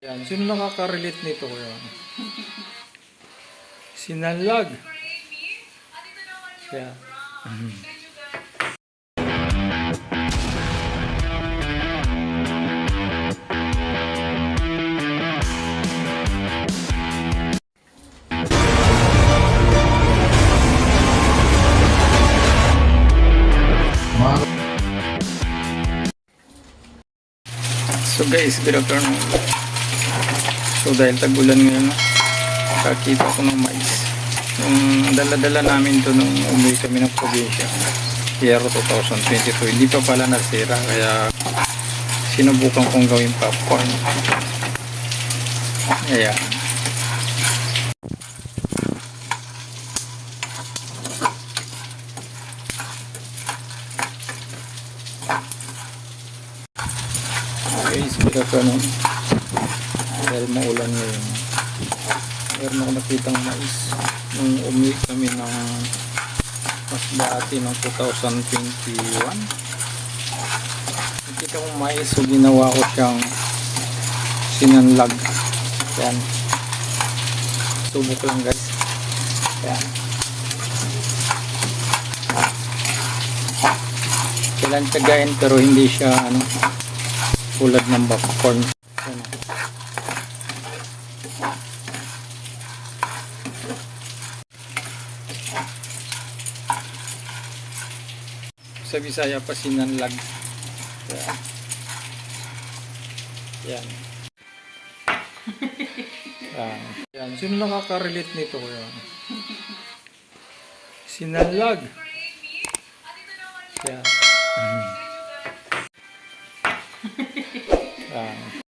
Yan, sino nakaka-relate nito kuya? Sinalag. Yeah. So guys, good afternoon. So dahil tagulan ngayon, nakakita ko ng mais. Yung dala-dala namin to nung umuwi kami ng probinsya. Year 2022. Hindi pa pala nasira kaya sinubukan kong gawing popcorn. Ayan. Guys, good afternoon. Dahil maulan ngayon. Meron ako nakitang mais. Nung umuwi kami ng mas dati ng 2021. Nakita kong mais so ginawa ko siyang sinanlag. Yan. Subok lang guys. Yan. Kailan tiyagayin pero hindi siya ano tulad ng popcorn. Yan. Sa Bisaya pa sinanlag. Yan. Yan. Yan. Yan. Sino nakaka-relate nito kuya? Sinanlag. Yan. Yan.